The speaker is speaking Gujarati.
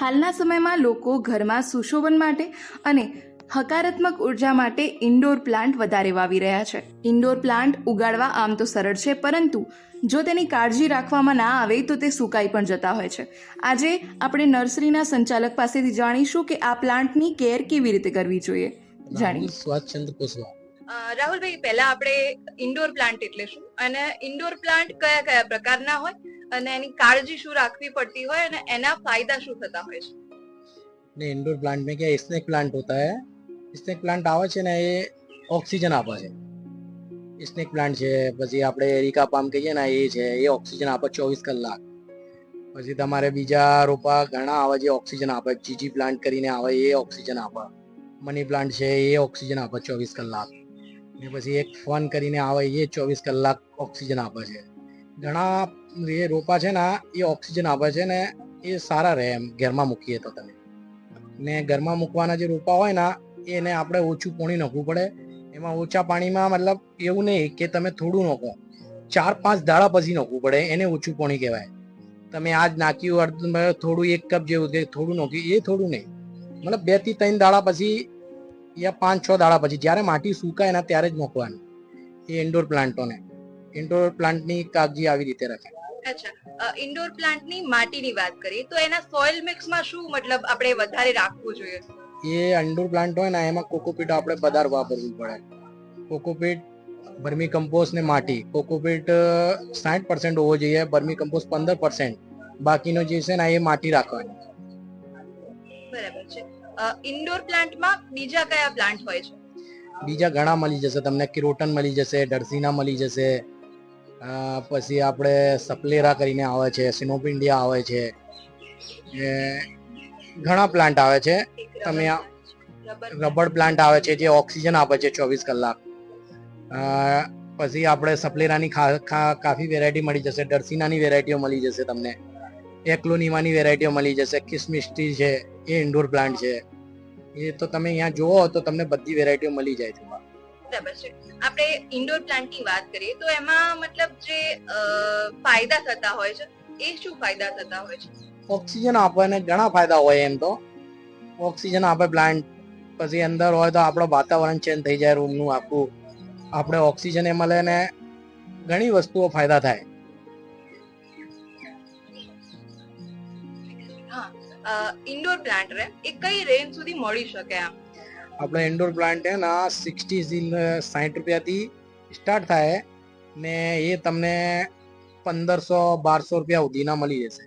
હાલના સમયમાં લોકો ઘરમાં સુશોભન માટે અને હકારાત્મક ઊર્જા માટે ઇન્ડોર પ્લાન્ટ વધારે વાવી રહ્યા છે. ઇન્ડોર પ્લાન્ટ ઉગાડવા આમ તો સરળ છે પરંતુ જો તેની કાળજી રાખવામાં ના આવે તો તે સુકાઈ પણ જતા હોય છે. આજે આપણે નર્સરીના સંચાલક પાસેથી જાણીશું કે આ પ્લાન્ટની કેર કેવી રીતે કરવી જોઈએ. જાણીએ. સ્વાદચંદ્ર કુશવાહ રાહુલભાઈ, પહેલા આપણે ઇન્ડોર પ્લાન્ટ એટલે શું? અને ઇન્ડોર પ્લાન્ટ કયા કયા પ્રકારના હોય? અને એની કાળજી શું રાખવી પડતી હોય? અને એના ફાયદા શું થતા હોય છે? ને ઇન્ડોર પ્લાન્ટ મેં ક્યાં સ્નેક પ્લાન્ટ હોતા હે. સ્નેક પ્લાન્ટ આવે છે ને એ ઓક્સિજન આપે છે. સ્નેક પ્લાન્ટ છે, પછી આપણે એરિકા પામ કહીએ ને, એ છે, એ ઓક્સિજન આપે ચોવીસ કલાક. પછી તમારે બીજા રોપા ઘણા આવે જે ઓક્સિજન આપે. જીજી પ્લાન્ટ કરીને આવે, એ ઓક્સિજન આપે. મની પ્લાન્ટ છે, એ ઓક્સિજન આપે ચોવીસ કલાક. ને પછી એક ફોન કરીને આવે, એ ચોવીસ કલાક ઓક્સિજન આપે છે. ઘણા એ રોપા છે ને, એ ઓક્સિજન આપે છે ને, એ સારા રહે એમ, ઘરમાં મૂકીએ તો તમે. ને ઘરમાં મૂકવાના જે રોપા હોય ને, એને આપણે ઓછું પાણી નાખવું પડે. એમાં ઓછા પાણીમાં મતલબ એવું નહીં કે તમે થોડું નાખો. ચાર પાંચ દાડા પછી નાખવું પડે, એને ઓછું પાણી કહેવાય. તમે આજ નાખ્યું, અડધું, થોડું એક કપ જેવું કે થોડું નાખ્યું એ થોડું નહીં. મતલબ બેથી ત્રણ દાડા પછી યા પાંચ છ દાડા પછી જ્યારે માટી સુકાય ને ત્યારે જ નાખવાનું એ ઇન્ડોર પ્લાન્ટોને ઇન્ડોર પ્લાન્ટની કાળજી આવી રીતે રાખે. અચ્છા. ઇન્ડોર પ્લાન્ટની માટીની વાત કરીએ તો એના સોઇલ મિક્સમાં શું મતલબ આપણે વધારે રાખવું જોઈએ? એ ઇન્ડોર પ્લાન્ટ હોય ને એમાં કોકોપીટ આપણે વધારે વાપરવું પડે. કોકોપીટ બર્મી કમ્પોસ્ટ ને માટી. કોકોપીટ સાઠ પર્સન્ટ હોવો જોઈએ બર્મી કમ્પોસ્ટ પંદર પર્સન્ટ બાકીનો જે છે ને એ માટી રાખવાની. બરાબર છે. ઇન્ડોર પ્લાન્ટમાં બીજા કયા પ્લાન્ટ હોય છે? બીજા ઘણા મળી જશે. તમને કિરોટન મળી જશે ડરસીના મળી જશે પછી આપણે સપ્લેરા કરીને આવે છે સિનોપિન્ડિયા આવે છે ઘણા પ્લાન્ટ આવે છે. તમે રબર પ્લાન્ટ આવે છે જે ઓક્સિજન આપે છે ચોવીસ કલાક. પછી આપણે સપ્લેરાની કાફી વેરાયટી મળી જશે ડર્સીનાની વેરાયટીઓ મળી જશે તમને. એકલોનીમાની વેરાયટીઓ મળી જશે કિસમિસ્ટી છે એ ઇન્ડોર પ્લાન્ટ છે. એ તો તમે અહીંયા જુઓ તો તમને બધી વેરાયટીઓ મળી જાય છે બરાબર છે. આપણે ઇન્ડોર પ્લાન્ટની વાત કરીએ તો એમાં મતલબ જે ફાયદા થતા હોય છે એ શું ફાયદા થતા હોય છે? ઓક્સિજન આપણને ઘણા ફાયદા હોય એમ તો. ઓક્સિજન આપે પ્લાન્ટ પછી અંદર હોય તો આપણો વાતાવરણ ચેન્જ થઈ જાય રૂમનું આખું. આપણે ઓક્સિજન એ મળે ને ઘણી વસ્તુઓ ફાયદા થાય. ઇન્ડોર પ્લાન્ટ રે એ કઈ રેન્જ સુધી મળી શકે આમ? આપણો ઇન્ડોર પ્લાન્ટ છે ને સિક્સટી સાઠ રૂપિયાથી સ્ટાર્ટ થાય ને એ તમને પંદરસો બારસો રૂપિયા સુધીના મળી જશે.